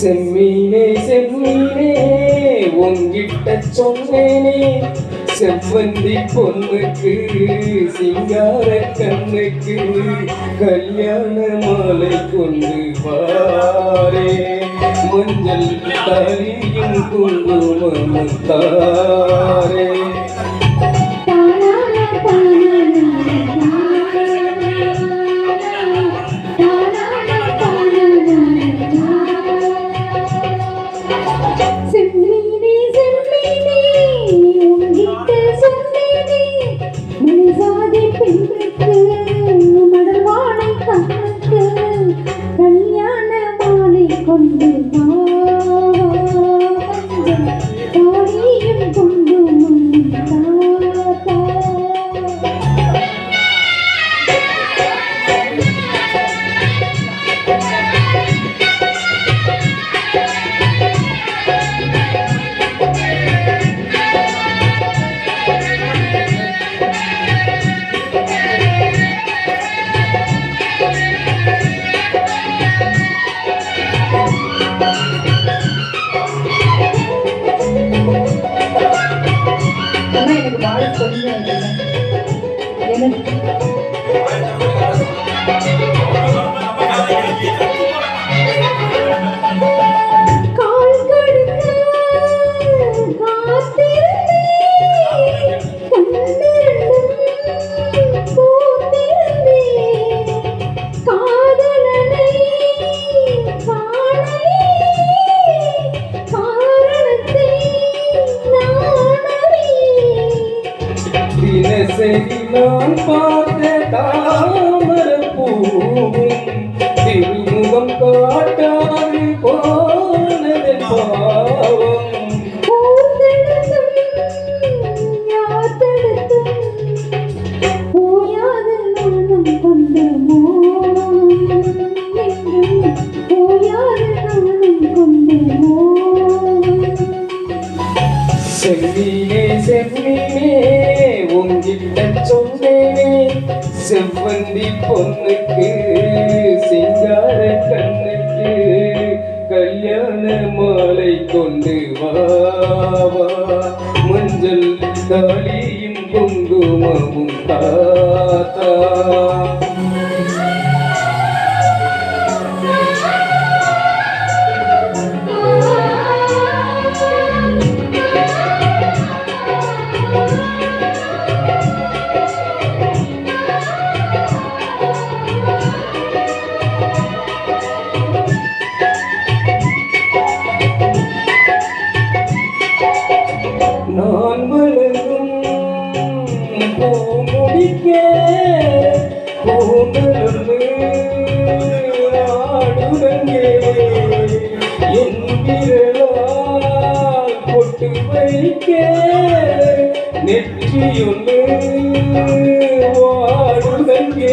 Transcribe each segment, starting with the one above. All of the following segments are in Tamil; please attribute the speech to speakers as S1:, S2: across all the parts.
S1: செம்மீனே செம்மீனே உங்கிட்ட சொன்னேனே. செவ்வந்தி பொண்ணுக்கு சிங்கார கண்ணுக்கு கல்யாண மாலை கொண்டு வாரே. மஞ்சள் தாலியும் குங்குமம்
S2: எனக்கு வாய்ஸ் கொஞ்சம் எனக்கு
S1: பார்த்த தாமர பூவும் திருமுகம் காட்டாது போனது பாவம். உங்கிட்ட சொன்னேனே செவ்வந்தி பொண்ணுக்கு சிங்கார கண்ணுக்கு கல்யாண மாலை கொண்டு வாவா மஞ்சள் தாலியும் குங்குமமும் தாத்தா.
S3: போனது காத்து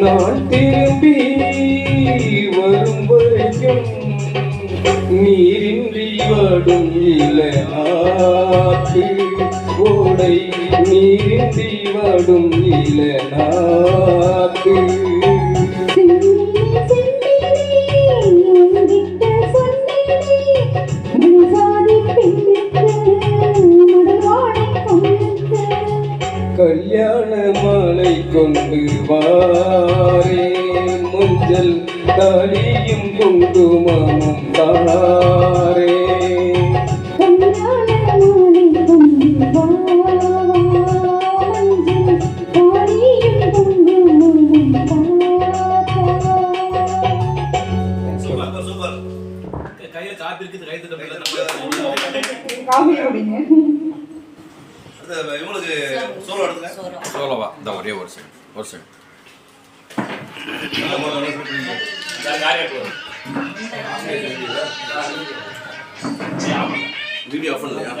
S1: நான் திரும்பி வரும் வரைக்கும் நீரின்றி வாடும் இளநாக்கு கோடை நீந்தி வாடும் இளநாக்கு கல்யாண மாலை கொண்டு வாரே மஞ்சள் தாலியும் குங்குமமும் தாரே.
S4: இவங்களுக்கு சோலோ எடுத்துங்க
S5: சோலவா இந்த ஒரே ஒரு செகண்ட் ஒரு செகண்ட்
S4: வீடியோ ஆஃப் பண்ணலையா